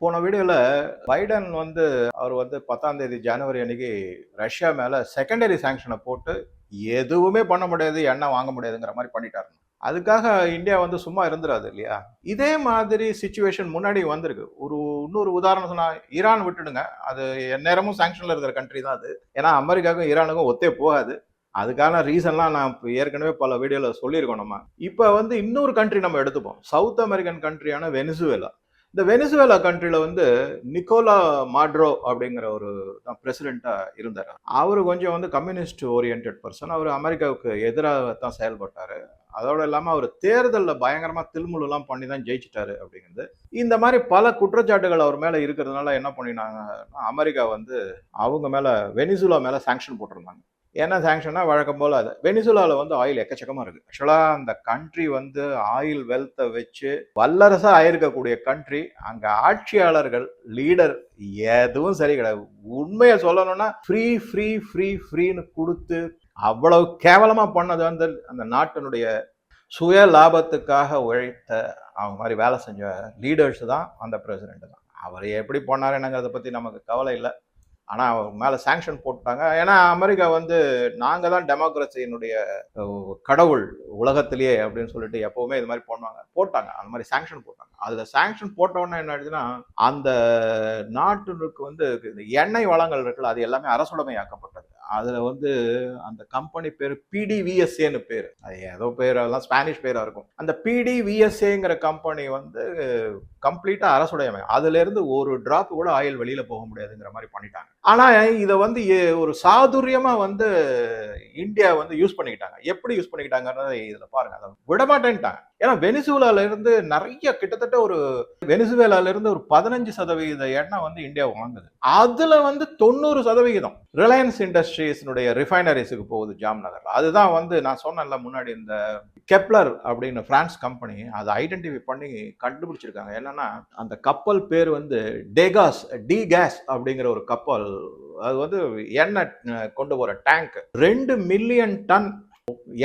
போன வீடியோவில் பைடன் வந்து அவர் வந்து பத்தாம் தேதி ஜனவரி அன்னைக்கு ரஷ்யா மேலே செகண்டரி சாங்ஷனை போட்டு எதுவுமே பண்ண முடியாது எண்ணெய் வாங்க முடியாதுங்கிற மாதிரி பண்ணிட்டாரு. அதுக்காக இந்தியா வந்து சும்மா இருந்துடாது இல்லையா? இதே மாதிரி சுச்சுவேஷன் முன்னாடி வந்திருக்கு. ஒரு இன்னொரு உதாரணம் சொன்னால் ஈரான் விட்டுடுங்க. அது எந்நேரமும் சாங்ஷன்ல இருக்கிற கண்ட்ரி தான் அது. ஏன்னா அமெரிக்காவுக்கும் ஈரானுக்கும் ஒத்தே போகாது. அதுக்கான ரீசன்லாம் நான் ஏற்கனவே பல வீடியோவில் சொல்லியிருக்கோம் நம்ம. இப்போ வந்து இன்னொரு கண்ட்ரி நம்ம எடுத்துப்போம். சவுத் அமெரிக்கன் கண்ட்ரியான வெனிசுவேலா இந்த வெனிசுவேலா கண்ட்ரில வந்து நிக்கோலா மாட்ரோ அப்படிங்கிற ஒரு தான் இருந்தார். அவர் கொஞ்சம் வந்து கம்யூனிஸ்ட் ஓரியன்ட் பர்சன். அவர் அமெரிக்காவுக்கு எதிராக தான் செயல்பட்டாரு. அதோட இல்லாமல் அவர் தேர்தலில் பயங்கரமாக தில்முழுலாம் பண்ணி தான் ஜெயிச்சிட்டாரு அப்படிங்கிறது. இந்த மாதிரி பல குற்றச்சாட்டுகள் அவர் மேலே இருக்கிறதுனால என்ன பண்ணினாங்கன்னா அமெரிக்கா வந்து அவங்க மேலே வெனிசுலா மேலே சாங்ஷன் போட்டிருந்தாங்க. என்ன சாங்ஷன்னா வழக்கம் போல் அது. வெனிசுலாவில் வந்து ஆயில் எக்கச்சக்கமாக இருக்குது ஆக்சுவலாக அந்த கண்ட்ரி வந்து ஆயில் வெல்த்தை வச்சு வல்லரசாக ஆயிருக்கக்கூடிய கண்ட்ரி அங்கே ஆட்சியாளர்கள் லீடர் எதுவும் சரி கிடையாது. உண்மையை சொல்லணும்னா ஃப்ரீ ஃப்ரீ ஃப்ரீ ஃப்ரீன்னு கொடுத்து அவ்வளவு கேவலமாக பண்ணது வந்து அந்த நாட்டினுடைய சுய லாபத்துக்காக உழைத்த அவங்க மாதிரி வேலை செஞ்ச லீடர்ஸ் தான் அந்த பிரசிடென்ட் தான். அவர் எப்படி போனார் என்னங்கிறத பற்றி நமக்கு கவலை இல்லை. ஆனால் அவர் மேலே சாங்ஷன் போட்டாங்க ஏன்னா அமெரிக்கா வந்து நாங்கள் தான் டெமோக்ரஸியினுடைய கடவுள் உலகத்திலேயே அப்படின்னு சொல்லிட்டு எப்போவுமே இது மாதிரி போடுவாங்க. போட்டாங்க. அந்த மாதிரி சாங்ஷன் போட்டாங்க. அதில் சாங்ஷன் போட்டோன்னே என்ன ஆயிடுச்சுன்னா அந்த நாட்டுக்கு வந்து எண்ணெய் வளங்கள் இருக்குல்ல அது எல்லாமே அரசுடைமையாக்கப்பட்டது. அதில் வந்து அந்த கம்பெனி பேர் பிடிவிஎஸ்ஏன்னு பேர். அது ஏதோ பேர் அதெல்லாம் ஸ்பானிஷ் பேராக இருக்கும் அந்த பிடிவிஎஸ்ஏங்கிற கம்பெனி வந்து கம்ப்ளீட்டாக அரசுடையமை அதுலேருந்து ஒரு ட்ராப் கூட ஆயில் வெளியில் போக முடியாதுங்கிற மாதிரி பண்ணிட்டாங்க. ஆனால் இதை வந்து ஒரு சாதுரியமாக வந்து இந்தியா வந்து யூஸ் பண்ணிக்கிட்டாங்க. எப்படி யூஸ் பண்ணிக்கிட்டாங்கன்றதை இதில் பாருங்கள் அதை விடமாட்டேன்ட்டாங்க. ஏன்னா வெனிசுவேலால நிறைய கிட்டத்தட்ட ஒரு வெனிசுவேலால இருந்து ஒரு பதினஞ்சு சதவீத எண்ணெய் வந்து இந்தியா வாங்குது. அதுல வந்து தொண்ணூறு சதவிகிதம் ரிலையன்ஸ் இண்டஸ்ட்ரீஸ்னுடைய ரிஃபைனரிஸுக்கு போகுது ஜாம்நகர்ல அதுதான் வந்து நான் சொன்னேன்ல முன்னாடி இந்த கெப்லர் அப்படின்னு பிரான்ஸ் கம்பெனி அதை ஐடென்டிஃபை பண்ணி கண்டுபிடிச்சிருக்காங்க. என்னன்னா அந்த கப்பல் பேர் வந்து டேகாஸ் டி கேஸ் அப்படிங்கிற ஒரு கப்பல். அது வந்து எண்ணெய் கொண்டு போற டேங்க். ரெண்டு மில்லியன் டன்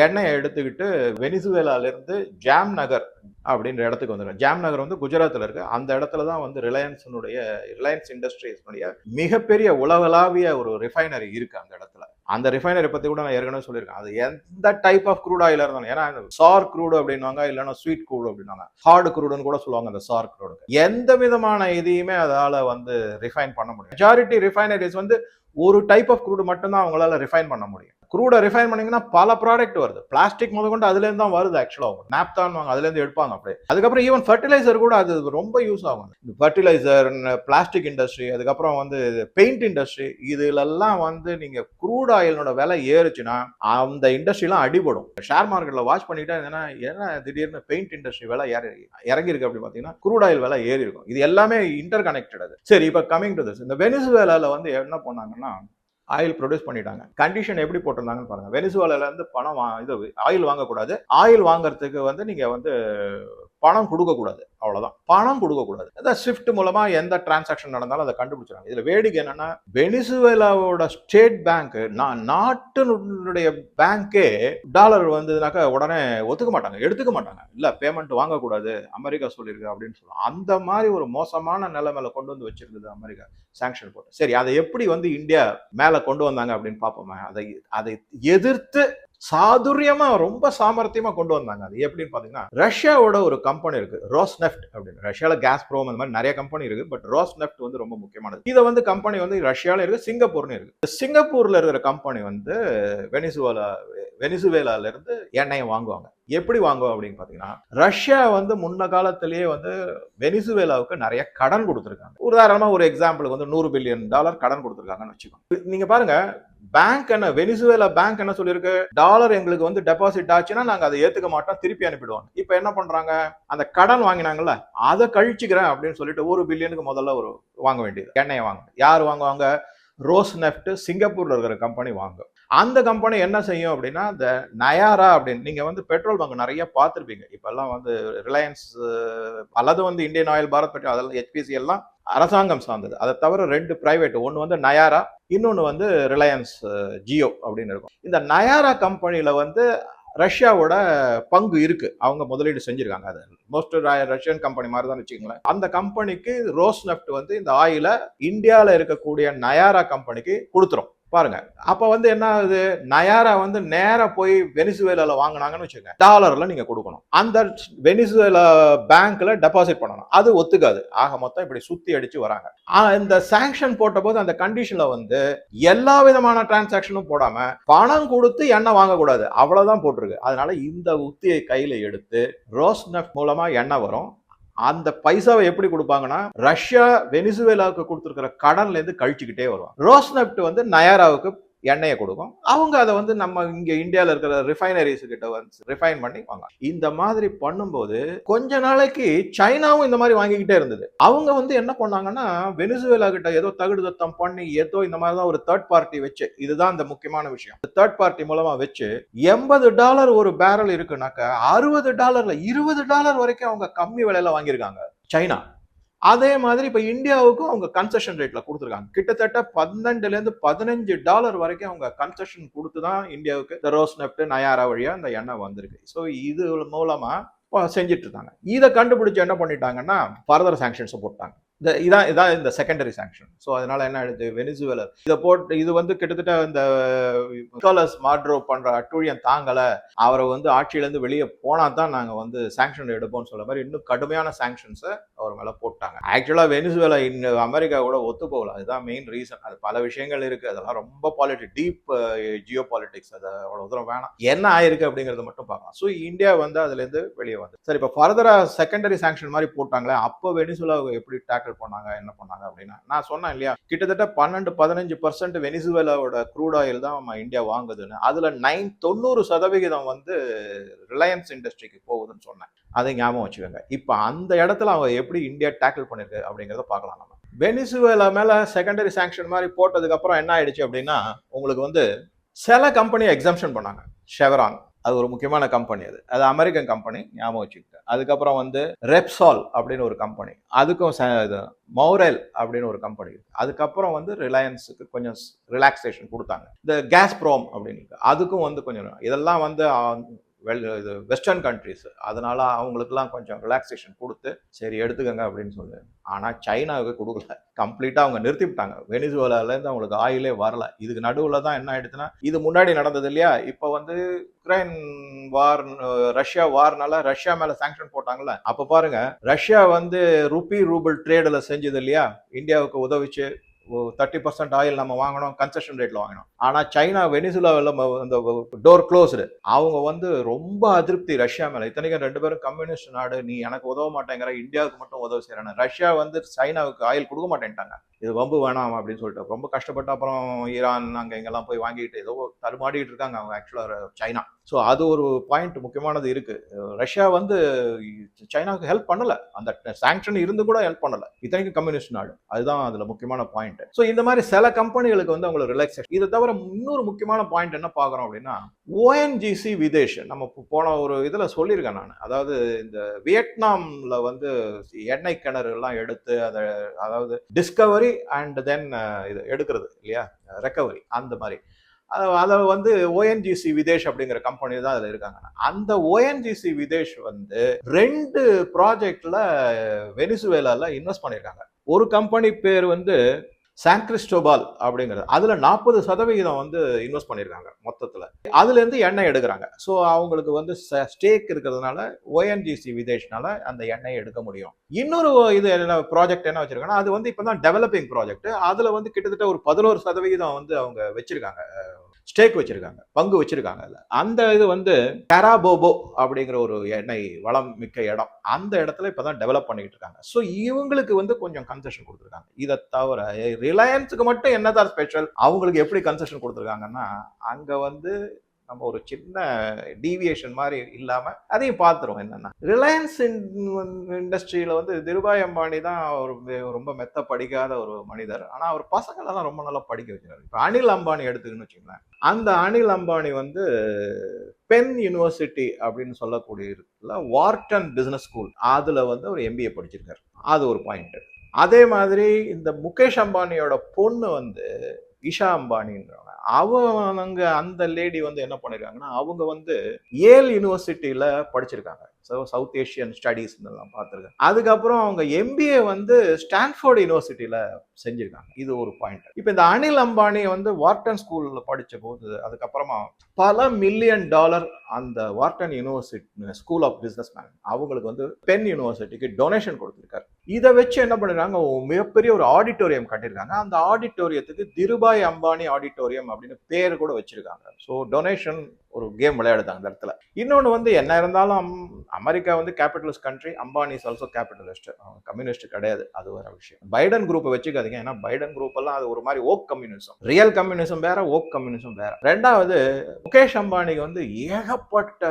எண்ணெயை எடுத்துக்கிட்டு வெனிசுவேலாலேருந்து ஜாம் நகர் அப்படின்ற இடத்துக்கு வந்துடும் ஜாம் நகர் வந்து குஜராத்தில் இருக்கு. அந்த இடத்துல தான் வந்து ரிலையன்ஸினுடைய ரிலையன்ஸ் இண்டஸ்ட்ரீஸ்னுடைய மிகப்பெரிய உலகளாவிய ஒரு ரிஃபைனரி இருக்கு அந்த இடத்துல. அந்த ரிஃபைனரி பத்தி கூட நான் ஏற்கனவே சொல்லியிருக்கேன். அது எந்த டைப் ஆஃப் க்ரூட் ஆயில இருந்தாலும் ஏன்னா சார் க்ரூடு அப்படின்வாங்க இல்லைன்னா ஸ்வீட் க்ரூடு அப்படின்னாங்க ஹார்டு க்ரூடுன்னு கூட சொல்லுவாங்க அந்த சார் க்ரூடு எந்த விதமான இதையுமே அதால வந்து ரிஃபைன் பண்ண முடியும் மெஜாரிட்டி ரிஃபைனரிஸ் வந்து ஒரு டைப் ஆஃப் க்ரூடு மட்டும்தான் அவங்களால ரிஃபைன் பண்ண முடியும். குரூடை ரிஃபைன் பண்ணீங்கன்னா பல ப்ராடக்ட் வருது. பிளாஸ்டிக் முத கொண்டு அதுலேருந்து தான் வருது ஆக்சுவலாக நாப்தான் வாங்க அதுலேருந்து எடுப்பாங்க அப்படியே. அதுக்கப்புறம் ஈவன் ஃபர்டிலைசர் கூட அது ரொம்ப யூஸ் ஆகும். ஃபர்டிலைசர் பிளாஸ்டிக் இண்டஸ்ட்ரி அதுக்கப்புறம் வந்து பெயிண்ட் இண்டஸ்ட்ரி இதுலெல்லாம் வந்து நீங்கள் குரூட் ஆயிலோட விலை ஏறுச்சுன்னா அந்த இண்டஸ்ட்ரிலாம் அடிபடும். ஷேர் மார்க்கெட்டில் வாட்ச் பண்ணிட்டா என்னன்னா என்ன திடீர்னு பெயிண்ட் இண்டஸ்ட்ரி விலை இறங்கி இறங்கியிருக்கு அப்படி பார்த்தீங்கன்னா க்ரூட் ஆயில் விலை ஏறி இருக்கும் இது எல்லாமே இன்டர் கனெக்டட் அது. சரி இப்போ கமிங் டு திஸ் இந்த வெனிசுவேலாவில் வந்து என்ன பண்ணாங்கன்னா ஆயில் ப்ரொடியூஸ் பண்ணிட்டாங்க. கண்டிஷன் எப்படி போட்டிருந்தாங்கன்னு பாருங்க. வெனிசுவேலால இருந்து பணம் இது ஆயில் வாங்கக்கூடாது. ஆயில் வாங்குறதுக்கு வந்து நீங்க வந்து பணம் கொடுக்கக்கூடாது. அவ்வளோதான் பணம் கொடுக்கக்கூடாது. அதான் ஸ்விஃப்ட் மூலமாக எந்த டிரான்சாக்ஷன் நடந்தாலும் அதை கண்டுபிடிச்சிடாங்க இதில் வேடிக்கை என்னன்னா வெனிசுவேலாவோட ஸ்டேட் பேங்க் நாட்டினுடைய பேங்க்கே டாலர் வந்ததுனாக்கா உடனே ஒத்துக்க மாட்டாங்க. எடுத்துக்க மாட்டாங்க. இல்லை பேமெண்ட் வாங்கக்கூடாது. அமெரிக்கா சொல்லியிருக்கு அப்படின்னு சொல்லுவாங்க அந்த மாதிரி ஒரு மோசமான நிலைமையில கொண்டு வந்து வச்சிருந்தது அமெரிக்கா. சாங்ஷன் போட்டு. சரி அதை எப்படி வந்து இந்தியா மேலே கொண்டு வந்தாங்க அப்படின்னு பார்ப்போமே. அதை அதை எதிர்த்து சாதுரியமா ரொம்ப சாமர்த்தியமா கொண்டு வந்தாங்க அது. எப்படின்னு பாத்தீங்கன்னா ரஷ்யாவோட ஒரு கம்பெனி இருக்கு ரோஸ் நெஃப்ட் அப்படின்னு. ரஷ்யால கேஸ் ப்ரோம் அந்த மாதிரி நிறைய கம்பெனி இருக்கு பட் ரோஸ் நெஃப்ட் வந்து ரொம்ப முக்கியமானது. இதை வந்து கம்பெனி வந்து ரஷ்யால இருக்கு சிங்கப்பூர்னு இருக்கு. சிங்கப்பூர்ல இருக்கிற கம்பெனி வந்து வெனிசுவலா வெனிசுவேலாலேருந்து எண்ணெயை வாங்குவாங்க. எப்படி வாங்குவோம் அப்படின்னு பார்த்தீங்கன்னா ரஷ்யா வந்து முன்ன காலத்திலேயே வந்து வெனிசுவேலாவுக்கு நிறைய கடன் கொடுத்துருக்காங்க. உதாரணமாக ஒரு எக்ஸாம்பிளுக்கு வந்து நூறு பில்லியன் டாலர் கடன் கொடுத்துருக்காங்கன்னு வச்சுக்கோங்க. நீங்கள் பாருங்க பேங்க் என்ன வெனிசுவேலா பேங்க் என்ன சொல்லியிருக்கு? டாலர் எங்களுக்கு வந்து டெபாசிட் ஆச்சுன்னா நாங்கள் அதை ஏற்றுக்க மாட்டோம் திருப்பி அனுப்பிடுவோம். இப்போ என்ன பண்ணுறாங்க அந்த கடன் வாங்கினாங்கல்ல அதை கழிச்சுக்கிறேன் அப்படின்னு சொல்லிட்டு ஒரு பில்லியனுக்கு முதல்ல ஒரு வாங்க வேண்டியது எண்ணெயை வாங்க. யார் வாங்குவாங்க? ரோஸ் நெஃப்ட் சிங்கப்பூரில் இருக்கிற கம்பெனி வாங்கும். அந்த கம்பெனி என்ன செய்யும் அப்படின்னா இந்த நயாரா அப்படின்னு நீங்கள் வந்து பெட்ரோல் பங்க் நிறைய பார்த்துருப்பீங்க. இப்போல்லாம் வந்து ரிலையன்ஸ் அல்லது வந்து இந்தியன் ஆயில் பாரத் பெட்ரோல் அதெல்லாம் ஹெச்பிசி எல்லாம் அரசாங்கம் சார்ந்தது. அதை தவிர ரெண்டு பிரைவேட் ஒன்று வந்து நயாரா இன்னொன்று வந்து ரிலையன்ஸ் ஜியோ அப்படின்னு இருக்கும். இந்த நயாரா கம்பெனியில் வந்து ரஷ்யாவோட பங்கு இருக்கு. அவங்க முதலீடு செஞ்சிருக்காங்க. அது மோஸ்ட் ரஷ்யன் கம்பெனி மாதிரி தான் வச்சுக்கோங்களேன். அந்த கம்பெனிக்கு ரோஸ் நெஃப்ட் வந்து இந்த ஆயில இந்தியாவில் இருக்கக்கூடிய நயாரா கம்பெனிக்கு கொடுத்துரும். பாருங்க. அப்ப வந்து என்ன ஆகுது? நயாரா வந்து நேரா போய் வெனிசுவேலால வாங்கினாங்கன்னு வச்சுக்கோங்க. டாலர்ல நீங்க கொடுக்கணும். அந்த வெனிசுவேலா பேங்க்ல டெபாசிட் பண்ணணும். அது ஒத்துக்காது. ஆக மொத்தம் இப்படி சுத்தி அடிச்சு வராங்க. ஆனா இந்த சாங்ஷன் போட்ட போது அந்த கண்டிஷன்ல வந்து எல்லா விதமான டிரான்சாக்ஷனும் போடாம பணம் கொடுத்து எண்ணெய் வாங்கக்கூடாது. அவ்வளவுதான் போட்டிருக்கு. அதனால இந்த உத்தியை கையில எடுத்து ரோஸ் நெஃப்ட் மூலமா எண்ணெய் வரும். அந்த பைசாவை எப்படி கொடுப்பாங்கன்னா ரஷ்யா வெனிசுவேலாவுக்கு கொடுத்துருக்கிற கடன்ல இருந்து கழிச்சுக்கிட்டே வருவான் ரோஸ் வந்து நயாராவுக்கு எண்ணெயை கொடுக்கும். அவங்க அதை வந்து நம்ம இங்கே இந்தியாவில் இருக்கிற ரிஃபைனரிஸ் கிட்ட வந்து ரிஃபைன் பண்ணி வாங்க இந்த மாதிரி பண்ணும்போது கொஞ்ச நாளைக்கு சைனாவும் இந்த மாதிரி வாங்கிக்கிட்டே இருந்தது. அவங்க வந்து என்ன பண்ணாங்கன்னா வெனிசுவேலா கிட்ட ஏதோ தகுடு தத்தம் பண்ணி ஏதோ இந்த மாதிரி தான் ஒரு தேர்ட் பார்ட்டி வச்சு இதுதான் இந்த முக்கியமான விஷயம். தேர்ட் பார்ட்டி மூலமா வச்சு எண்பது டாலர் ஒரு பேரல் இருக்குனாக்க அறுபது டாலர்ல இருபது டாலர் வரைக்கும் அவங்க கம்மி விலையில வாங்கியிருக்காங்க. சைனா. அதே மாதிரி இப்போ இந்தியாவுக்கும் அவங்க கன்செஷன் ரேட்டில் கொடுத்துருக்காங்க. கிட்டத்தட்ட பன்னெண்டுலேருந்து பதினஞ்சு டாலர் வரைக்கும் அவங்க கன்செஷன் கொடுத்து தான் இந்தியாவுக்கு இந்த ரோஸ் நெப்ட் நயாரா வழியாக இந்த எண்ணெய் வந்திருக்கு. ஸோ இது மூலமாக செஞ்சிட்டு செஞ்சுட்டு இதை கண்டுபிடிச்சு என்ன பண்ணிட்டாங்கன்னா ஃபர்தர் சாங்ஷன்ஸை போட்டாங்க. இந்த இதான் இதான் இந்த செகண்டரி சாங்ஷன் ஸோ அதனால என்ன ஆயிடுது? வெனிசுவேலர் இதை போட்டு இது வந்து கிட்டத்தட்ட இந்த நிக்கோலஸ் மாட்ரோ பண்ற அட்டூழியம் தாங்கல. அவரை வந்து ஆட்சியிலேருந்து வெளியே போனா தான் நாங்கள் வந்து சாங்ஷன் எடுப்போம்னு சொல்ல மாதிரி இன்னும் கடுமையான சாங்ஷன்ஸை அவர் மேலே போட்டாங்க. ஆக்சுவலாக வெனிசுவேலா இன்னும் அமெரிக்கா கூட ஒத்து போகல. அதுதான் மெயின் ரீசன் அது பல விஷயங்கள் இருக்கு. அதெல்லாம் ரொம்ப பாலிட்டிக் டீப் ஜியோ பாலிட்டிக்ஸ் அதை அவ்வளோ தூரம் வேணாம். என்ன ஆயிருக்கு அப்படிங்கிறத மட்டும் பார்க்கலாம். ஸோ இந்தியா வந்து அதுலேருந்து வெளியே வந்து சரி இப்போ ஃபர்தராக செகண்டரி சாங்ஷன் மாதிரி போட்டாங்களே அப்போ வெனிசுவேலாவை எப்படி டேக்கிள் பண்ணாங்க என்ன பண்ணாங்க அப்படின்னா நான் சொன்னேன் இல்லையா கிட்டத்தட்ட பன்னெண்டு பதினஞ்சு பர்சன்ட் வெனிசுவேலாவோட க்ரூட் ஆயில் தான் நம்ம இந்தியா வாங்குதுன்னு. அதுல நைன் தொண்ணூறு சதவிகிதம் வந்து ரிலையன்ஸ் இண்டஸ்ட்ரிக்கு போகுதுன்னு சொன்னேன். அதை ஞாபகம் வச்சுக்கோங்க. இப்போ அந்த இடத்துல அவங்க எப்படி இந்தியா டேக்கிள் பண்ணிருக்கு அப்படிங்கிறத பார்க்கலாம் நம்ம. வெனிசுவேலா மேலே செகண்டரி சாங்ஷன் மாதிரி போட்டதுக்கு அப்புறம் என்ன ஆயிடுச்சு அப்படின்னா உங்களுக்கு வந்து சில கம்பெனியை எக்ஸம்ஷன் பண்ணாங்க. ஷெவரான் அது ஒரு முக்கியமான கம்பெனி அது. அது அமெரிக்கன் கம்பெனி ஞாபகம் வச்சுக்கிட்டு அதுக்கப்புறம் வந்து ரெப்சால் அப்படின்னு ஒரு கம்பெனி அதுக்கும் ச- இது மௌரல் அப்படின்னு ஒரு கம்பெனி இருக்கு. அதுக்கப்புறம் வந்து ரிலையன்ஸுக்கு கொஞ்சம் ரிலாக்ஸேஷன் கொடுத்தாங்க. இந்த கேஸ் ப்ரோம் அப்படின்னு அதுக்கும் வந்து கொஞ்சம் இதெல்லாம் வந்து வெல் இது வெஸ்டர்ன் கண்ட்ரிஸ் அதனால அவங்களுக்குலாம் கொஞ்சம் ரிலாக்ஸேஷன் கொடுத்து சரி எடுத்துக்கங்க அப்படின்னு சொல்லு. ஆனால் சைனாவுக்கு கொடுக்கல. கம்ப்ளீட்டாக அவங்க நிறுத்திவிட்டாங்க. வெனிசுவலாலேருந்து அவங்களுக்கு ஆயிலே வரல. இதுக்கு நடுவில் தான் என்ன ஆயிடுச்சுன்னா இது முன்னாடி நடந்தது இல்லையா? இப்போ வந்து உக்ரைன் வார் ரஷ்யா வார்னால ரஷ்யா மேல சாங்ஷன் போட்டாங்கல்ல? அப்ப பாருங்க ரஷ்யா வந்து ருபி ரூபிள் ட்ரேடில் செஞ்சது இல்லையா? இந்தியாவுக்கு உதவிச்சு தேர்ட்டி பர்சன்ட் ஆயில் நம்ம வாங்கணும் கன்செஷன் ரேட்ல வாங்கணும். ஆனா சைனா வெனிசுலாவில் அந்த டோர் க்ளோஸ்டு அவங்க வந்து ரொம்ப அதிருப்தி ரஷ்யா மேல. இத்தனைக்கும் ரெண்டு பேரும் கம்யூனிஸ்ட் நாடு நீ எனக்கு உதவ மாட்டேங்கிற இந்தியாவுக்கு மட்டும் உதவி செய்யறேன் ரஷ்யா வந்து சைனாவுக்கு ஆயில் கொடுக்க மாட்டேன்ட்டாங்க. இது வம்பு வேணாம் அப்படின்னு சொல்லிட்டு ரொம்ப கஷ்டப்பட்டு அப்புறம் ஈரான் அங்கே எங்கெல்லாம் போய் வாங்கிட்டு ஏதோ தடுமாடிட்டு இருக்காங்க அவங்க ஆக்சுவலாக சைனா. ஸோ அது ஒரு பாயிண்ட் முக்கியமானது இருக்குது ரஷ்யா வந்து சைனாவுக்கு ஹெல்ப் பண்ணலை. அந்த சாங்ஷன் இருந்து கூட ஹெல்ப் பண்ணலை. இத்தனைக்கும் கம்யூனிஸ்ட் நாடு. அதுதான் அதில் முக்கியமான பாயிண்ட் ஸோ இந்த மாதிரி சில கம்பெனிகளுக்கு வந்து அவங்களுக்கு ரிலாக்ஸேஷன் இதை தவிர இன்னொரு முக்கியமான பாயிண்ட் என்ன பார்க்குறோம் அப்படின்னா ஓஎன்ஜிசி விதேஷ் நம்ம போன ஒரு இதில் சொல்லியிருக்கேன் நான். அதாவது இந்த வியட்நாமில் வந்து எண்ணெய் கிணறு எல்லாம் எடுத்து அதை அதாவது டிஸ்கவரி அண்ட் தென் uh, இது எடுக்கிறது இல்லையா? ரெக்கவரி அந்த மாதிரி. அது- அதை வந்து ஓஎன்ஜிசி விதேஷ் அப்படிங்கிற கம்பெனி தான் அதில் இருக்காங்க அந்த ஓஎன்ஜிசி விதேஷ் வந்து ரெண்டு ப்ராஜெக்ட்ல வெனிசுவேலால இன்வெஸ்ட் பண்ணியிருக்காங்க. ஒரு கம்பெனி பேர் வந்து சான் கிறிஸ்டோபால் அப்படிங்கிறது. அதில் நாற்பது சதவிகிதம் வந்து இன்வெஸ்ட் பண்ணியிருக்காங்க மொத்தத்தில். அதுலேருந்து எண்ணெய் எடுக்கிறாங்க. ஸோ அவங்களுக்கு வந்து ஸ்டேக் இருக்கிறதுனால ஓஎன்ஜிசி விதேஷ்னால அந்த எண்ணெயை எடுக்க முடியும். இன்னொரு இது என்ன ப்ராஜெக்ட் என்ன வச்சுருக்காங்கன்னா அது வந்து இப்போ தான் டெவலப்பிங் ப்ராஜெக்ட் அதில் வந்து கிட்டத்தட்ட ஒரு பதினோரு சதவிகிதம் வந்து அவங்க வச்சுருக்காங்க ஸ்டேக் வச்சிருக்காங்க பங்கு வச்சிருக்காங்க அதில். அந்த இது வந்து கராபோபோ அப்படிங்கிற ஒரு எண்ணெய் வளம் மிக்க இடம். அந்த இடத்துல இப்போ தான் டெவலப் பண்ணிக்கிட்டு இருக்காங்க. ஸோ இவங்களுக்கு வந்து கொஞ்சம் கன்செஷன் கொடுத்துருக்காங்க. இதை தவிர ரிலையன்ஸுக்கு மட்டும் என்னதான் ஸ்பெஷல் அவங்களுக்கு எப்படி கன்செஷன் கொடுத்துருக்காங்கன்னா அங்கே வந்து நம்ம ஒரு சின்ன டீவியேஷன் மாதிரி இல்லாமல் அதையும் பார்த்துரும் என்னென்னா. ரிலையன்ஸ் இண்டஸ்ட்ரியில் வந்து திருபாய் அம்பானி தான் ஒரு ரொம்ப மெத்த படிக்காத ஒரு மனிதர். ஆனால் அவர் பசங்களெல்லாம் ரொம்ப நல்லா படிக்க வச்சிருக்காரு இப்போ அனில் அம்பானி எடுத்துக்கணும்னு வச்சுக்கோங்களேன். அந்த அனில் அம்பானி வந்து பென் யூனிவர்சிட்டி அப்படின்னு சொல்லக்கூடிய இருக்குல்ல வார்டன் பிஸ்னஸ் ஸ்கூல் அதில் வந்து அவர் எம்பிஏ படிச்சிருக்காரு. அது ஒரு பாயிண்ட் அதே மாதிரி இந்த முகேஷ் அம்பானியோட பொண்ணு வந்து இஷா அம்பானின்றவங்க அவங்க அந்த லேடி வந்து என்ன பண்ணிருக்காங்கன்னா அவங்க வந்து ஏல் யூனிவர்சிட்டியில படிச்சிருக்காங்க. ஸோ சவுத் ஏஷியன் ஸ்டடீஸ் பார்த்துருக்கேன். அதுக்கப்புறம் அவங்க எம்பிஏ வந்து ஸ்டான்ஃபோர்டு யூனிவர்சிட்டியில செஞ்சிருக்காங்க. இது ஒரு பாயிண்ட் இப்போ இந்த அனில் அம்பானி வந்து வார்டன் ஸ்கூல்ல படிச்ச போது அதுக்கப்புறமா பல மில்லியன் டாலர் அந்த Wharton university school of business man அவங்களுக்கு வந்து பென் யூனிவர்சிட்டிக்கு டொனேஷன் கொடுத்துருக்காரு. இதை வச்சு என்ன பண்ணிருக்காங்க மிகப்பெரிய ஒரு ஆடிட்டோரியம் கட்டியிருக்காங்க. அந்த ஆடிட்டோரியத்துக்கு திருபாய் அம்பானி ஆடிட்டோரியம் அப்படின்னு பேர் கூட வச்சிருக்காங்க. ஸோ டொனேஷன் ஒரு கேம் விளையாடுதாங்க அந்த இடத்துல. இன்னொன்று வந்து என்ன இருந்தாலும் அம்- அமெரிக்கா வந்து capitalist country Ambani is also capitalist communist கிடையாது. அது ஒரு விஷயம். பைடன் குரூப்பை வச்சுக்காதீங்க. ஏன்னா பைடன் குரூப் எல்லாம் அது ஒரு மாதிரி ஓக் கம்யூனிசம் ரியல் கம்யூனிசம் வேற ஓக் கம்யூனிசம் வேற. ரெண்டாவது முகேஷ் அம்பானிக்கு வந்து ஏகப்பட்ட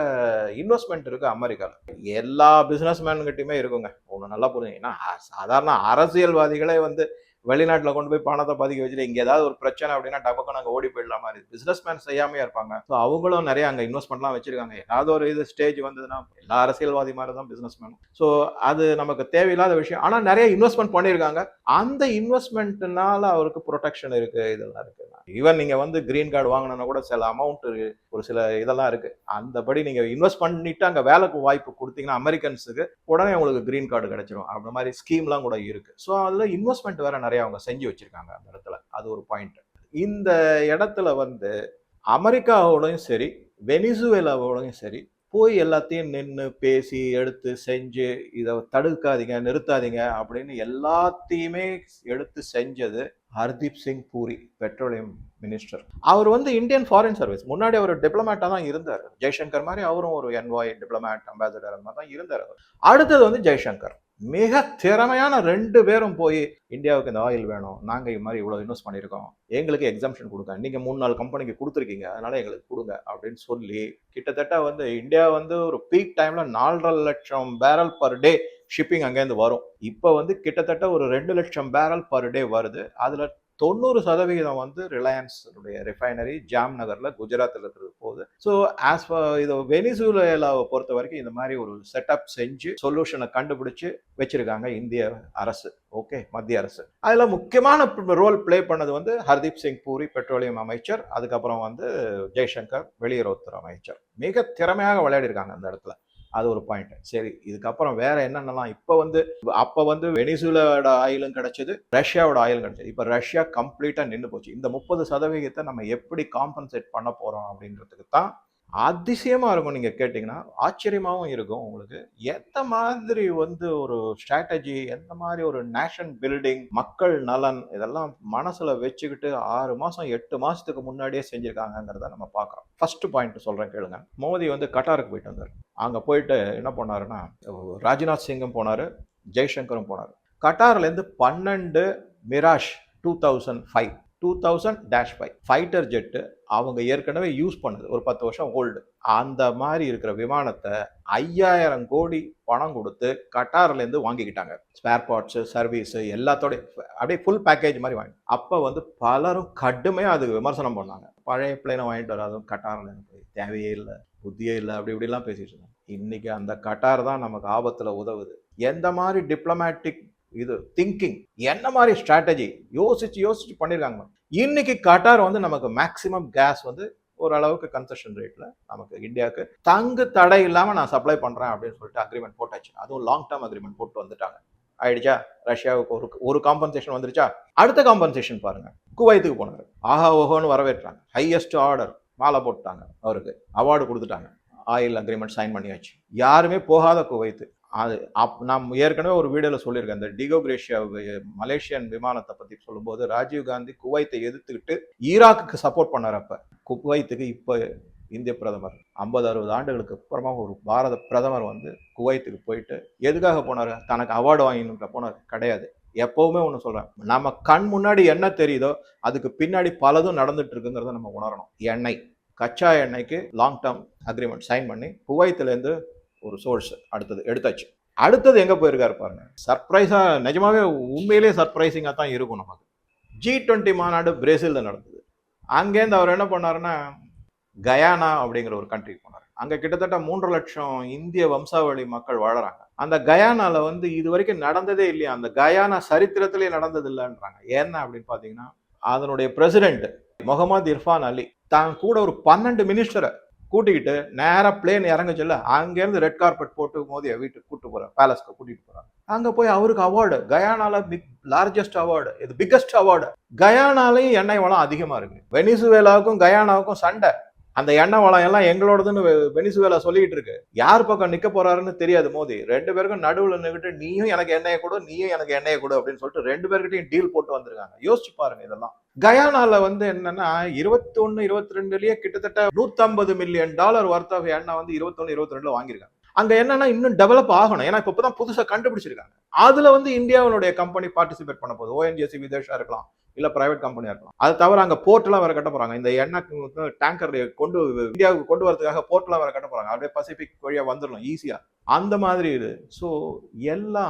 இன்வெஸ்ட்மெண்ட் இருக்கு அமெரிக்காவில் எல்லா பிசினஸ் மேன்கிட்டயுமே இருக்குங்க. ஒன்று நல்லா புரிஞ்சுங்க ஏன்னா சாதாரண அரசியல்வாதிகளே வந்து வெளிநாட்டில் கொண்டு போய் பணத்தை பதுக்கி வச்சுட்டு இங்கே ஏதாவது ஒரு பிரச்சனை அப்படின்னா டபக்கம் நாங்கள் ஓடி போயிடலாம் மாதிரி பிஸ்னஸ் மேன் செய்யாமே இருப்பாங்க. ஸோ அவங்களும் நிறைய அங்கே இன்வெஸ்ட்மெண்ட்லாம் வச்சிருக்காங்க. ஏதாவது ஒரு இது ஸ்டேஜ் வந்ததுன்னா நான் அரசியல்வாதி மாதிரி தான் பிஸ்னஸ் மேனும் ஸோ அது நமக்கு தேவையில்லாத விஷயம். ஆனால் நிறைய இன்வெஸ்ட்மெண்ட் பண்ணியிருக்காங்க. அந்த இன்வெஸ்ட்மெண்ட்னால அவருக்கு ப்ரொடெக்ஷன் இருக்கு இதெல்லாம் இருக்கு. ஈவன் நீங்க வந்து கிரீன் கார்டு வாங்கினா கூட சில அமௌண்ட் ஒரு சில இதெல்லாம் இருக்கு. அந்தபடி நீங்க இன்வெஸ்ட் பண்ணிட்டு அங்கே வேலைக்கு வாய்ப்பு கொடுத்தீங்கன்னா அமெரிக்கன்ஸுக்கு உடனே உங்களுக்கு கிரீன் கார்டு கிடைச்சிடும் அந்த மாதிரி ஸ்கீம்லாம் கூட இருக்கு. ஸோ அதில் இன்வெஸ்ட்மெண்ட் வேற நிறைய அவங்க செஞ்சு வச்சிருக்காங்க அந்த இடத்துல. அது ஒரு பாயிண்ட் இந்த இடத்துல வந்து அமெரிக்காவோடையும் சரி வெனிசுவேலாவோடையும் சரி போய் எல்லாத்தையும் நின்று பேசி எடுத்து செஞ்சு இதை தடுக்காதீங்க நிறுத்தாதீங்க அப்படின்னு எல்லாத்தையுமே எடுத்து செஞ்சது ஹர்தீப் சிங் பூரி பெட்ரோலியம் மினிஸ்டர். அவர் வந்து இந்தியன் ஃபாரின் சர்வீஸ் முன்னாடி அவர் டிப்ளமேட்டாக தான் இருந்தார். ஜெய்சங்கர் மாதிரி அவரும் ஒரு என்வாய் டிப்ளமேட் அம்பாசடர் அந்த மாதிரி தான் இருந்தார் அவர். அடுத்தது வந்து ஜெய்சங்கர். மிக திறமையான ரெண்டு பேரும் போய் இந்தியாவுக்கு இந்த ஆயில் வேணும். நாங்கள் இது மாதிரி இவ்வளோ இன்வெஸ்ட் பண்ணியிருக்கோம். எங்களுக்கு எக்ஸாம்ஷன் கொடுங்க. நீங்கள் மூணு நாலு கம்பெனிக்கு கொடுத்துருக்கீங்க. அதனால எங்களுக்கு கொடுங்க அப்படின்னு சொல்லி கிட்டத்தட்ட வந்து இந்தியா வந்து ஒரு பீக் டைமில் நாலரை லட்சம் பேரல் பர் டே ஷிப்பிங் அங்கேருந்து வரும். இப்போ வந்து கிட்டத்தட்ட ஒரு ரெண்டு லட்சம் பேரல் பர் டே வருது. அதில் தொண்ணூறு சதவிகிதம் வந்து ரிலையன்ஸ் ரிஃபைனரி ஜாம் நகரில் குஜராத்தில் இருக்கிறது. போகுது ஸோ ஆஸ் இது வெனிசுலாவை பொறுத்த வரைக்கும் இந்த மாதிரி ஒரு செட்டப் செஞ்சு சொல்யூஷனை கண்டுபிடிச்சு வச்சிருக்காங்க இந்திய அரசு. ஓகே மத்திய அரசு. அதில் முக்கியமான ரோல் ப்ளே பண்ணது வந்து ஹர்தீப் சிங் பூரி பெட்ரோலியம் அமைச்சர். அதுக்கப்புறம் வந்து ஜெய்சங்கர் வெளியுறவுத்துறை அமைச்சர். மிக திறமையாக விளையாடிருக்காங்க அந்த இடத்துல. அது ஒரு பாயிண்ட் சரி இதுக்கப்புறம் வேற என்னென்னலாம்? இப்போ வந்து அப்போ வந்து வெனிசுலாவோட ஆயிலும் கிடைச்சது ரஷ்யாவோட ஆயிலும் கிடைச்சது. இப்போ ரஷ்யா கம்ப்ளீட்டாக நின்று போச்சு. இந்த முப்பது சதவிகிதத்தை நம்ம எப்படி காம்பன்சேட் பண்ண போகிறோம் அப்படின்றதுக்கு தான் அதிசயமாக இருக்கும் நீங்கள் கேட்டிங்கன்னா ஆச்சரியமாகவும் இருக்கும் உங்களுக்கு. எந்த மாதிரி வந்து ஒரு ஸ்ட்ராட்டஜி எந்த மாதிரி ஒரு நேஷன் பில்டிங் மக்கள் நலன் இதெல்லாம் மனசில் வச்சுக்கிட்டு ஆறு மாதம் எட்டு மாதத்துக்கு முன்னாடியே செஞ்சுருக்காங்கங்கிறத நம்ம பார்க்குறோம். ஃபர்ஸ்ட் பாயிண்ட் சொல்கிறேன் கேளுங்க. மோடி வந்து கட்டாருக்கு போயிட்டு வந்தார். அங்கே போயிட்டு என்ன பண்ணாருன்னா ராஜ்நாத் சிங்கும் போனாரு ஜெய்சங்கரும் போனாரு. கட்டார்லேருந்து பன்னெண்டு Mirage two thousand five two thousand dash five fighter jet அவங்க ஏற்கனவே யூஸ் பண்ணுது. ஒரு பத்து வருஷம் ஓல்டு அந்த மாதிரி இருக்கிற விமானத்தை ஐயாயிரம் கோடி பணம் கொடுத்து கட்டார்லேருந்து வாங்கிக்கிட்டாங்க. ஸ்பேர் பார்ட்ஸு சர்வீஸு எல்லாத்தோடய அப்படியே ஃபுல் பேக்கேஜ் மாதிரி வாங்கி. அப்போ வந்து பலரும் கடுமையாக அதுக்கு விமர்சனம் பண்ணாங்க. பழைய பிள்ளைனை வாங்கிட்டு வராதும் கட்டாரில் போய் தேவையே இல்லை புத்தியே இல்லை அப்படி இப்படிலாம் பேசிட்டு இருந்தாங்க. இன்னைக்கு அந்த கட்டார் தான் நமக்கு ஆபத்தில் உதவுது. எந்த மாதிரி டிப்ளமேட்டிக் இது திங்கிங் என்ன மாதிரி ஸ்ட்ராட்டஜி யோசிச்சு யோசிச்சு பண்ணியிருக்காங்க இன்னைக்கு கட்டார் வந்து நமக்கு மேக்சிமம் கேஸ் வந்து ஓரளவுக்கு கன்செஷன் ரேட்டில் நமக்கு இந்தியாவுக்கு தங்கு தடை இல்லாமல் நான் சப்ளை பண்ணுறேன் அப்படின்னு சொல்லிட்டு அக்ரிமெண்ட் போட்டாச்சு. அதுவும் லாங் டேர்ம் அக்ரிமெண்ட் போட்டு வந்துட்டாங்க. ஆயிடுச்சா? ரஷ்யாவுக்கு ஒரு ஒரு காம்பன்சேஷன் வந்துருச்சா? அடுத்த காம்பன்சேஷன் பாருங்க. குவைத்துக்கு போனாரு. ஆஹா ஓஹோன்னு வரவேற்றாங்க. ஹையஸ்ட் ஆர்டர் மாலை போட்டாங்க அவருக்கு. அவார்டு கொடுத்துட்டாங்க. ஆயில் அக்ரிமெண்ட் சைன் பண்ணியாச்சு. யாருமே போகாத குவைத்து. அது அப் நான் ஏற்கனவே ஒரு வீடியோவில் சொல்லியிருக்கேன். இந்த டிகோகிரேஷியா மலேசியன் விமானத்தை பற்றி சொல்லும்போது ராஜீவ் காந்தி குவைத்தை எதிர்த்துக்கிட்டு ஈராக்குக்கு சப்போர்ட் பண்ணார் அப்போ. குவைத்துக்கு இப்போ இந்திய பிரதமர். ஐம்பது அறுபது ஆண்டுகளுக்கு அப்புறமா ஒரு பாரத பிரதமர் வந்து குவைத்துக்கு போயிட்டு எதுக்காக போனார்? தனக்கு அவார்டு வாங்கினுன்ற போனார். கிடையாது. எப்பவுமே ஒன்று சொல்கிறேன் நம்ம கண் முன்னாடி என்ன தெரியுதோ அதுக்கு பின்னாடி பலதும் நடந்துட்டு இருக்குங்கிறத நம்ம உணரணும். எண்ணெய். கச்சா எண்ணெய்க்கு லாங் டேர்ம் அக்ரிமெண்ட் சைன் பண்ணி குவைத்துலேருந்து ஒரு சோர்ஸ் அடுத்தது எடுத்தாச்சு. அடுத்தது எங்கே போயிருக்காரு பாருங்க. சர்ப்ரைஸாக நிஜமாவே உண்மையிலேயே சர்ப்ரைசிங்காக தான் இருக்கும் நமக்கு. ஜி டுவெண்ட்டி மாநாடு பிரேசிலில் நடந்தது. அங்கேருந்து அவர் என்ன பண்ணாருன்னா கயானா அப்படிங்கிற ஒரு கண்ட்ரிக்கு போனார். அங்கே கிட்டத்தட்ட மூன்று லட்சம் இந்திய வம்சாவளி மக்கள் வாழறாங்க. அந்த கயானால வந்து இது வரைக்கும் நடந்ததே இல்லையா? அந்த கயானா சரித்திரத்திலே நடந்தது இல்லைன்றாங்க ஏன்னா அப்படின்னு பார்த்தீங்கன்னா அதனுடைய பிரசிடென்ட் முகமது இர்ஃபான் அலி தான் கூட ஒரு பன்னெண்டு மினிஸ்டரை கூட்டிக்கிட்டு நேராக பிளேன் இறங்க சொல்ல அங்கேருந்து ரெட் கார்பெட் போட்டு மோதிய வீட்டுக்கு கூட்டு போகிறேன் பேலஸ்க்கு கூட்டிகிட்டு போறாங்க அங்கே போய் அவருக்கு அவார்டு கயானால பிக் லார்ஜஸ்ட் அவார்டு இது பிக்கஸ்ட் அவார்டு கயானாலையும் எண்ணெய் வளம் அதிகமாக இருக்குது வெனிசுவேலாவுக்கும் கயானாவுக்கும் சண்டை. அந்த எண்ணெய் வளம் எல்லாம் எங்களோடதுன்னு வெ- வெனிசுவேலா சொல்லிட்டு இருக்கு. யார் பக்கம் நிக்க போறாருன்னு தெரியாது மோதி. ரெண்டு பேருக்கும் நடுவில் நின்றுட்டு நீயும் எனக்கு எண்ணெயை கொடு நீயும் எனக்கு எண்ணெயை கொடு அப்படின்னு சொல்லிட்டு ரெண்டு பேர்கிட்டயும் டீல் போட்டு வந்திருக்காங்க. யோசிச்சு பாருங்க இதெல்லாம். கயானால வந்து என்னன்னா இருபத்தி ஒன்னு இருபத்தி ரெண்டுலயே கிட்டத்தட்ட 150 மில்லியன் டாலர் ஒர்த் ஆஃப் எண்ணெய் வந்து இருபத்தொன்னு இருபத்தி ரெண்டுல வாங்கியிருக்காங்க. அங்க என்னன்னா இன்னும் டெவலப் ஆகணும். ஏன்னா இப்போ தான் புதுசா கண்டுபிடிச்சிருக்காங்க. அதுல வந்து இந்தியாவினுடைய கம்பெனி பார்ட்டிசிபேட் பண்ண போகுது. ஓஎன்ஜிசி விதேஷா இருக்கலாம். இல்ல பிரைவேட் கம்பெனியா இருக்கலாம். அது தவிர அங்க போர்ட் எல்லாம் வேற கட்ட போறாங்க. இந்த எண்ணெய் டேங்கர் கொண்டு இந்தியாவுக்கு கொண்டு வரதுக்காக போர்ட் எல்லாம் வேற கட்ட போறாங்க. அப்படியே பசிபிக் வழியா வந்துடலாம் ஈஸியா அந்த மாதிரி இது. ஸோ எல்லா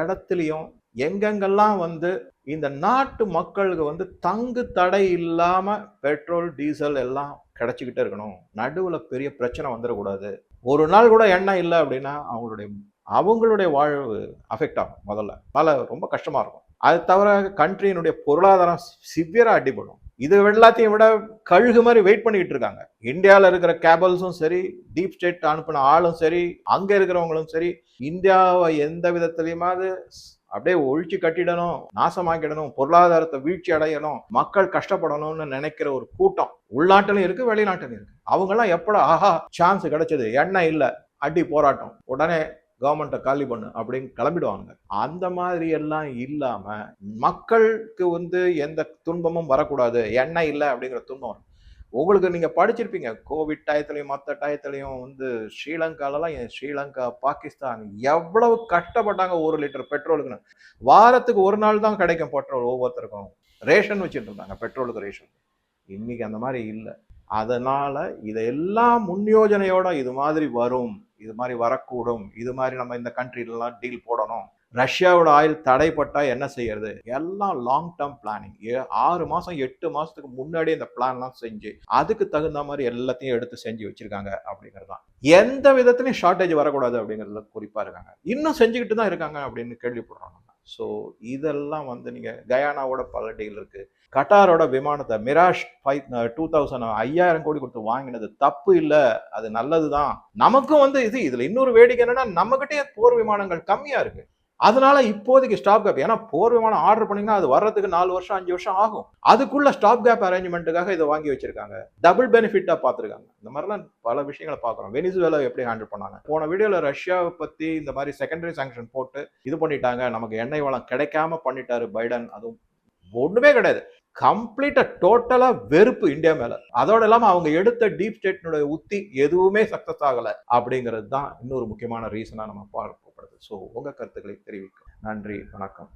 இடத்துலையும் எங்கெங்கெல்லாம் வந்து இந்த நாட்டு மக்களுக்கு வந்து தங்கு தடை இல்லாம பெட்ரோல் டீசல் எல்லாம் கிடைச்சிக்கிட்டே இருக்கணும். நடுவில் பெரிய பிரச்சனை வந்துடக்கூடாது ஒரு நாள் கூட எண்ணம் இல்லை அப்படின்னா அவங்களுடைய அவங்களுடைய வாழ்வு அஃபெக்ட் ஆகும் முதல்ல. பல ரொம்ப கஷ்டமாக இருக்கும். அது தவிர கண்ட்ரியினுடைய பொருளாதாரம் சிவியராக அடிபடும். இது எல்லாத்தையும் விட கழுகு மாதிரி வெயிட் பண்ணிக்கிட்டு இருக்காங்க. இந்தியாவில் இருக்கிற கேபிள்ஸும் சரி டீப் ஸ்டேட் அனுப்பின ஆளும் சரி அங்கே இருக்கிறவங்களும் சரி இந்தியாவை எந்த விதத்துலையுமாவது அப்படியே ஒழிச்சு கட்டிடணும் நாசமாக்கிடணும் பொருளாதாரத்தை வீழ்ச்சி அடையணும் மக்கள் கஷ்டப்படணும்னு நினைக்கிற ஒரு கூட்டம் உள்நாட்டிலும் இருக்கு வெளிநாட்டிலும் இருக்கு. அவங்கெல்லாம் எப்படா ஆஹா சான்ஸ் கிடைச்சது எண்ணெய் இல்லை அடி போராட்டம். உடனே கவர்மெண்ட்டை காலி பண்ணு அப்படின்னு கிளம்பிடுவாங்க. அந்த மாதிரி எல்லாம் இல்லாம மக்களுக்கு வந்து எந்த துன்பமும் வரக்கூடாது எண்ணெய் இல்லை அப்படிங்கிற துன்பம் உங்களுக்கு நீங்க படிச்சிருப்பீங்க. கோவிட் டயத்துலையும் மற்ற டயத்துலையும் வந்து ஸ்ரீலங்காலலாம் என் ஸ்ரீலங்கா பாகிஸ்தான் எவ்வளவு கஷ்டப்பட்டாங்க ஒரு லிட்டர் பெட்ரோலுக்குன்னு. வாரத்துக்கு ஒரு நாள் தான் கிடைக்கும் பெட்ரோல் ஒவ்வொருத்தருக்கும். ரேஷன் வச்சுட்டு இருந்தாங்க பெட்ரோலுக்கு ரேஷன். இன்னைக்கு அந்த மாதிரி இல்லை. அதனால இதெல்லாம் முன்யோஜனையோட இது மாதிரி வரும். இது மாதிரி வரக்கூடும். இது மாதிரி நம்ம இந்த கண்ட்ரிலலாம் டீல் போடணும். ரஷ்யாவோட ஆயில் தடைப்பட்டா என்ன செய்யறது? எல்லாம் லாங் டேர்ம் பிளானிங் ஆறு மாசம் எட்டு மாசத்துக்கு முன்னாடி இந்த பிளான்லாம் செஞ்சு அதுக்கு தகுந்த மாதிரி எல்லாத்தையும் எடுத்து செஞ்சு வச்சிருக்காங்க அப்படிங்கிறது தான் எந்த விதத்துலையும் ஷார்ட்டேஜ் வரக்கூடாது அப்படிங்கிறதுல குறிப்பா இருக்காங்க. இன்னும் செஞ்சுக்கிட்டு தான் இருக்காங்க அப்படின்னு கேள்விப்படுறோம் நம்ம. ஸோ இதெல்லாம் வந்து நீங்கள் கயானாவோட பல இருக்குது கட்டாரோட விமானத்தை மிராஷ் ஃபைவ் டூ தௌசண்ட் ஐயாயிரம் கோடி கொடுத்து வாங்கினது தப்பு இல்லை அது நல்லது தான் நமக்கும் வந்து இது இதில் இன்னொரு வேடிக்கை என்னன்னா நம்மகிட்டயே போர் விமானங்கள் கம்மியாக இருக்குது அதனால இப்போதைக்கு ஸ்டாப் கேப் ஏன்னா போர் விமானம் ஆர்டர் பண்ணீங்கன்னா அது வர்றதுக்கு நாலு வருஷம் அஞ்சு வருஷம் ஆகும். அதுக்குள்ள ஸ்டாப் கேப் அரேஞ்ச்மெண்ட்டுக்காக இதை வாங்கி வச்சிருக்காங்க. டபுள் பெனிஃபிட்டா பார்த்துருக்காங்க. இந்த மாதிரிலாம் பல விஷயங்களை பார்க்குறோம். வெனிசுவேலா எப்படி ஹேண்டில் பண்ணாங்க? போன வீடியோல ரஷ்யாவை பத்தி இந்த மாதிரி செகண்டரி சாங்ஷன் போட்டு இது பண்ணிட்டாங்க. நமக்கு எண்ணெய் வளம் கிடைக்காம பண்ணிட்டாரு பைடன். அதுவும் ஒண்ணுமே கிடையாது. கம்ப்ளீட்டா டோட்டலா வெறுப்பு இந்தியா மேல. அதோட இல்லாம அவங்க எடுத்த டீப் ஸ்டேட்னுடைய உத்தி எதுவுமே சக்சஸ் ஆகல. அப்படிங்கிறது தான் இன்னொரு முக்கியமான ரீசனா நம்ம தேவைப்படுது ஸோ உங்கள் கருத்துக்களை தெரிவிக்கும் நன்றி வணக்கம்.